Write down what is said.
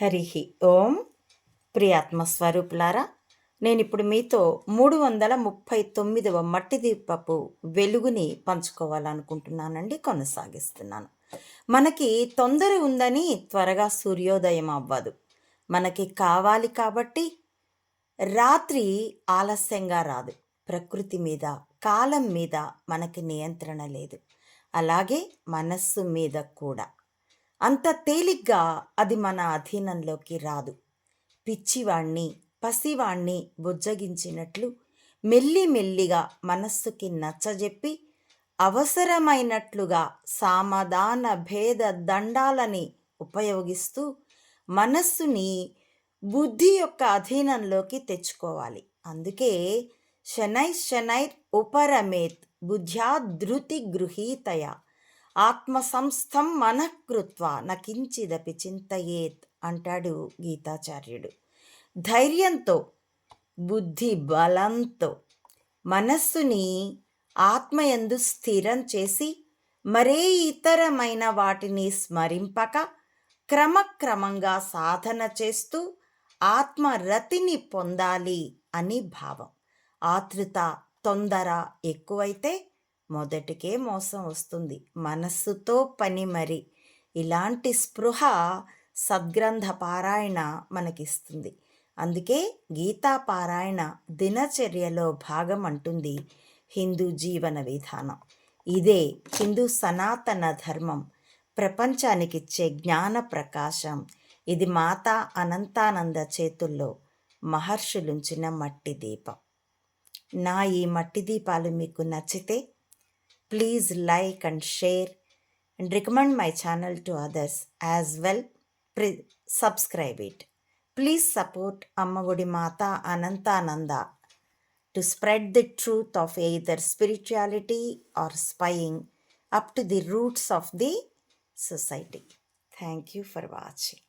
హరి. ఓం ప్రియాత్మస్వరూపులారా నేను ఇప్పుడు మీతో మూడు వందల ముప్పై తొమ్మిదవ మట్టి దీపపు వెలుగుని పంచుకోవాలనుకుంటున్నానండి కొనసాగిస్తున్నాను. మనకి తొందర ఉందని త్వరగా సూర్యోదయం అవ్వదు. మనకి కావాలి కాబట్టి రాత్రి ఆలస్యంగా రాదు. ప్రకృతి మీద కాలం మీద మనకి నియంత్రణ లేదు. అలాగే మనస్సు మీద కూడా. అంత తేలిగ్గా అది మన అధీనంలోకి రాదు. పిచ్చివాణ్ణి పసివాణ్ణి బుజ్జగించినట్లు మెల్లి మెల్లిగా మనస్సుకి నచ్చజెప్పి అవసరమైనట్లుగా సామధాన భేద దండాలని ఉపయోగిస్తూ మనస్సుని బుద్ధి యొక్క అధీనంలోకి తెచ్చుకోవాలి. అందుకే శనై శనైర్ ఉపరమేత్ బుద్ధ్యా ధృతి గృహీతయ ఆత్మసంస్థం మనఃకృత్వ నకించిదపి చింతయేత్ అంటాడు గీతాచార్యుడు. ధైర్యంతో బుద్ధి బలంతో మనస్సుని ఆత్మయందు స్థిరం చేసి మరే ఇతరమైన వాటిని స్మరింపక క్రమక్రమంగా సాధన చేస్తూ ఆత్మరతిని పొందాలి అని భావం. ఆతృత తొందర ఎక్కువైతే మొదటికే మోసం వస్తుంది. మనస్సుతో పని మరి. ఇలాంటి స్పృహ సద్గ్రంథ పారాయణ మనకిస్తుంది. అందుకే గీతా పారాయణ దినచర్యలో భాగం అంటుంది హిందూ జీవన విధానం. ఇదే హిందూ సనాతన ధర్మం. ప్రపంచానికిచ్చే జ్ఞాన ప్రకాశం. ఇది మాతా అనంతానంద చేతుల్లో మహర్షులుంచిన మట్టి దీపం. నా ఈ మట్టి దీపాలు మీకు నచ్చితే Please like and share and recommend my channel to others as well. Pre- subscribe it. Please support Ammagudi Mata Anantananda to spread the truth of either spirituality or spying up to the roots of the society. Thank you for watching.